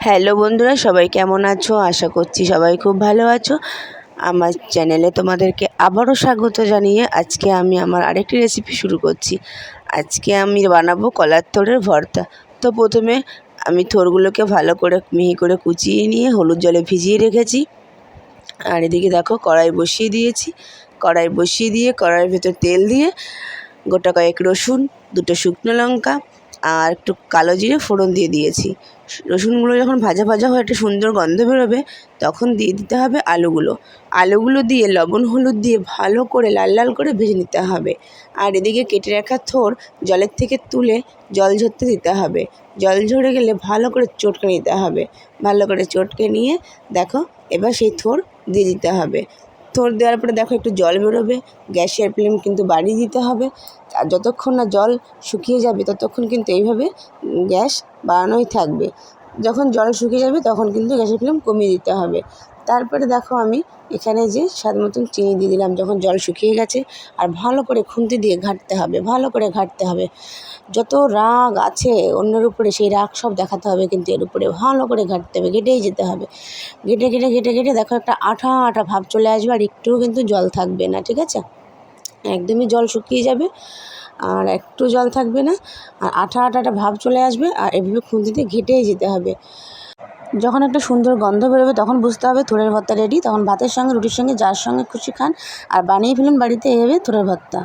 Hello বন্ধুরা, সবাই কেমন আছো? আশা করছি সবাই খুব ভালো আছো। আমার চ্যানেলে তোমাদেরকে আবারও স্বাগত জানিয়ে আজকে আমি আমার আরেকটি রেসিপি শুরু করছি। আজকে আমি বানাবো কলার থোড়ের ভর্তা। তো প্রথমে আমি থোরগুলোকে ভালো করে মিহি করে কুচিয়ে নিয়ে হলুদ জলে ভিজিয়ে রেখেছি। আর এদিকে দেখো, কড়াই বসিয়ে দিয়েছি। কড়াই বসিয়ে দিয়ে কড়াইয়ের ভেতর তেল দিয়ে গোটা কয়েক রসুন, দুটো শুকনো লঙ্কা আর একটু কালো জিরে ফোড়ন দিয়ে দিয়েছি। রসুনগুলো যখন ভাজা ভাজা হয়ে একটা সুন্দর গন্ধ বেরোবে, তখন দিয়ে দিতে হবে আলুগুলো। আলুগুলো দিয়ে লবণ, হলুদ দিয়ে ভালো করে লাল লাল করে ভেজে নিতে হবে। আর এদিকে কেটে রাখা থোর জলের থেকে তুলে জল ঝরতে দিতে হবে। জল ঝরে গেলে ভালো করে চটকে নিতে হবে। ভালো করে চটকে নিয়ে, দেখো, এবার সেই থোর দিয়ে দিতে হবে। থোর দেওয়ার পরে দেখো একটু জল বেরোবে গ্যাসের ফ্লেম কিন্তু বাড়িয়ে দিতে হবে। আর যতক্ষণ না জল শুকিয়ে যাবে, ততক্ষণ কিন্তু এইভাবে গ্যাস বাড়ানোই থাকবে। যখন জল শুকিয়ে যাবে তখন কিন্তু গ্যাসের ফ্লেম কমিয়ে দিতে হবে। তারপরে দেখো আমি এখানে যে স্বাদ মতন চিনি দিয়ে দিলাম, যখন জল শুকিয়ে গেছে আর ভালো করে খুন্তি দিয়ে ঘাঁটতে হবে, ভালো করে ঘাঁটতে হবে। যত রাগ আছে অন্যের উপরে সেই রাগ সব দেখাতে হবে কিন্তু এর উপরে ভালো করে ঘাঁটতে হবে, ঘেটেই যেতে হবে। ঘেটে ঘেটে ঘেটে ঘেটে দেখো একটা আঠা আঠা ভাব চলে আসবে আর একটুও কিন্তু জল থাকবে না, ঠিক আছে? একদমই জল শুকিয়ে যাবে আর একটু জল থাকবে না, আর আঠা আঠাটা ভাব চলে আসবে, আর এভাবে খুঁজতে ঘেটেই যেতে হবে। যখন একটা সুন্দর গন্ধ বেরোবে, তখন বুঝতে হবে থোড়ের ভর্তা রেডি তখন ভাতের সঙ্গে, রুটির সঙ্গে, যার সঙ্গে খুশি খান, আর বানিয়ে ফেলুন বাড়িতে এভাবে থোড়ের ভর্তা।